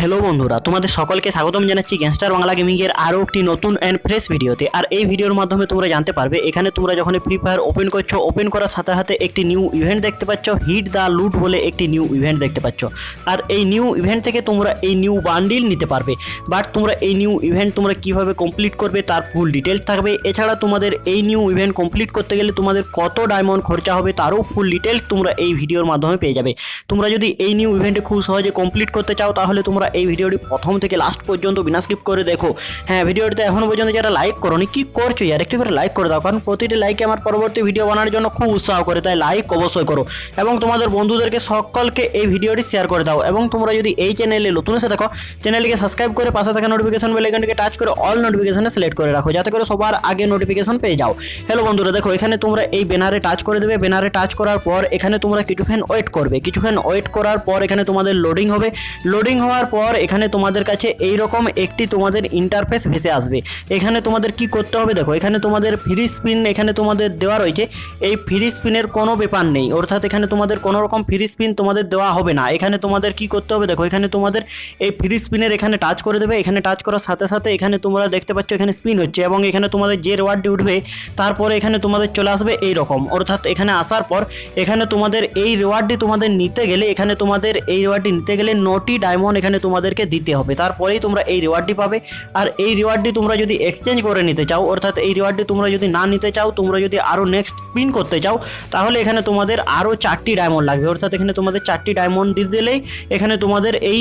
Hello বন্ধুরা, তোমাদের সকলকে স্বাগতম জানাচ্ছি গ্যাংস্টার বাংলা গেমিংয়ের আরও একটি নতুন অ্যান্ড ফ্রেশ ভিডিওতে আর এই ভিডিওর মাধ্যমে তোমরা জানতে পারবে, এখানে তোমরা যখন ফ্রি ফায়ার ওপেন করছ ওপেন করার সাথে সাথে একটি নিউ ইভেন্ট দেখতে পাচ্ছ হিট দ্য লুট বলে একটি নিউ ইভেন্ট দেখতে পাচ্ছ। আর এই নিউ ইভেন্ট থেকে তোমরা এই নিউ বান্ডিল নিতে পারবে। বাট তোমরা এই নিউ ইভেন্ট তোমরা কীভাবে কমপ্লিট করবে, তার ফুল ডিটেলস থাকবে। এছাড়া তোমাদের এই নিউ ইভেন্ট কমপ্লিট করতে গেলে তোমাদের কত ডায়মন্ড খরচা হবে, তারও ফুল ডিটেলস তোমরা এই ভিডিওর মাধ্যমে পেয়ে যাবে। তোমরা যদি এই নিউ ইভেন্টে খুব সহজে কমপ্লিট করতে চাও, তাহলে তোমরা এই ভিডিওটি প্রথম থেকে লাস্ট পর্যন্ত বিনা স্কিপ করে দেখো। হ্যাঁ ভিডিওটিতে এখনও পর্যন্ত যারা লাইক করোনি, কি করছ? ইয়ার একটি করে লাইক করে দাও, কারণ প্রতিটি লাইকে আমার পরবর্তী ভিডিও বানানোর জন্য খুব উৎসাহ করে, তাই লাইক অবশ্যই করো। এবং তোমাদের বন্ধুদেরকে সকলকে এই ভিডিওটি শেয়ার করে দাও। এবং তোমরা যদি এই চ্যানেলে নতুন এসে দেখো চ্যানেলটিকে সাবস্ক্রাইব করে পাশে থাকা নোটিফিকেশন বেল আইকনটিকে টাচ করে অল নোটিফিকেশনে সিলেক্ট করে রাখো, যাতে করে সবার আগে নোটিফিকেশন পেয়ে যাও। হ্যালো বন্ধুরা, দেখো, এখানে তোমরা এই ব্যানারে টাচ করে দেবে। ব্যানারে টাচ করার পর এখানে তোমরা কিছুক্ষণ ওয়েট করবে। কিছুক্ষণ ওয়েট করার পর এখানে তোমাদের লোডিং হবে। লোডিং হওয়ার পর এখানে তোমাদের কাছে এই রকম একটি তোমাদের ইন্টারফেস ভেসে আসবে এখানে তোমাদের কি করতে হবে দেখো এখানে তোমাদের ফ্রি স্পিন এখানে তোমাদের দেওয়া রয়েছে এই ফ্রি স্পিনের কোনো ব্যাপার নেই অর্থাৎ এখানে তোমাদের কোনো রকম ফ্রি স্পিন তোমাদের দেওয়া হবে না এখানে তোমাদের কি করতে হবে দেখো এখানে তোমাদের এই ফ্রি স্পিনের এখানে টাচ করে দেবে এখানে টাচ করার সাথে সাথে এখানে তোমরা দেখতে পাচ্ছ এখানে স্পিন হচ্ছে এবং এখানে তোমাদের যে রেওয়ার্ডটি উঠবে তারপরে এখানে তোমাদের চলে আসবে এই রকম অর্থাৎ এখানে আসার পর এখানে তোমাদের এই রেওয়ার্ডটি তোমাদের নিতে গেলে এখানে তোমাদের এই রেওয়ার্ডটি নিতে গেলে নটি ডায়মন্ড এখানে তোমাদেরকে দিতে হবে। তারপরেই তোমরা এই রেওয়ার্ডটি পাবে। আর এই রেওয়ার্ডটি তোমরা যদি এক্সচেঞ্জ করে নিতে চাও, অর্থাৎ এই রেওয়ার্ডটি তোমরা যদি না নিতে চাও, তোমরা যদি আরও নেক্সট স্পিন করতে চাও, তাহলে এখানে তোমাদের আরও চারটি ডায়মন্ড লাগবে। অর্থাৎ এখানে তোমাদের চারটি ডায়মন্ড দিয়ে দিলেই এখানে তোমাদের এই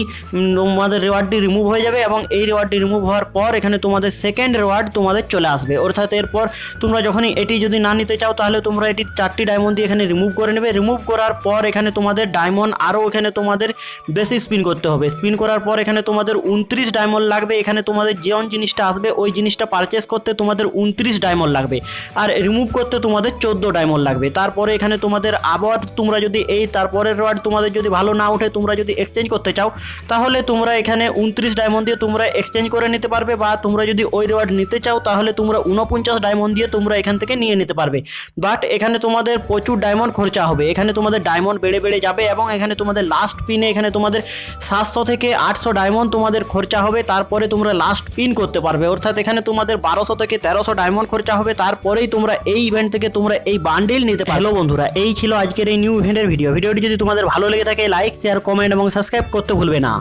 তোমাদের রেওয়ার্ডটি রিমুভ হয়ে যাবে এবং এই রেওয়ার্ডটি রিমুভ হওয়ার পর এখানে তোমাদের সেকেন্ড রেওয়ার্ড তোমাদের চলে আসবে। অর্থাৎ এরপর তোমরা যখনই এটি যদি না নিতে চাও, তাহলে তোমরা এটি চারটি ডায়মন্ড দিয়ে এখানে রিমুভ করে নেবে। রিমুভ করার পর এখানে তোমাদের ডায়মন্ড আরও এখানে তোমাদের বেশি স্পিন করতে হবে। স্পিন করার পর এখানে তোমাদের উনত্রিশ ডায়মন্ড লাগবে। এখানে তোমাদের যেমন জিনিসটা আসবে, ওই জিনিসটা পারচেস করতে তোমাদের উনত্রিশ ডায়মন্ড লাগবে। আর রিমুভ করতে তোমাদের চোদ্দ ডায়মন্ড লাগবে। তারপরে এখানে তোমাদের আবার তোমরা যদি এই তারপরের রড তোমাদের যদি ভালো না ওঠে, তোমরা যদি এক্সচেঞ্জ করতে চাও, তাহলে তোমরা এখানে উনত্রিশ ডায়মন্ড দিয়ে তোমরা এক্সচেঞ্জ করে নিতে পারবে বা তোমরা যদি ওই রেওয়ার্ড নিতে চাও, তাহলে তোমরা উনপঞ্চাশ ডায়মন্ড দিয়ে তোমরা এখান থেকে নিয়ে নিতে পারবে। বাট এখানে তোমাদের প্রচুর ডায়মন্ড খরচা হবে। এখানে তোমাদের ডায়মন্ড বেড়ে বেড়ে যাবে এবং এখানে তোমাদের লাস্ট পিনে এখানে তোমাদের সাতশো থেকে আটশো ডায়মন্ড তোমাদের খরচা হবে, তারপরে তোমরা লাস্ট পিন করতে পারবে। অর্থাৎ এখানে তোমাদের বারোশো থেকে তেরোশো ডায়মন্ড খরচা হবে, তারপরেই তোমরা এই ইভেন্ট থেকে তোমরা এই বান্ডিল নিতে পারো বন্ধুরা, এই ছিল আজকের এই নিউ ইভেন্টের ভিডিও ভিডিওটি যদি তোমাদের ভালো লেগে থাকে লাইক শেয়ার কমেন্ট এবং সাবস্ক্রাইব করতে ভুলবে না।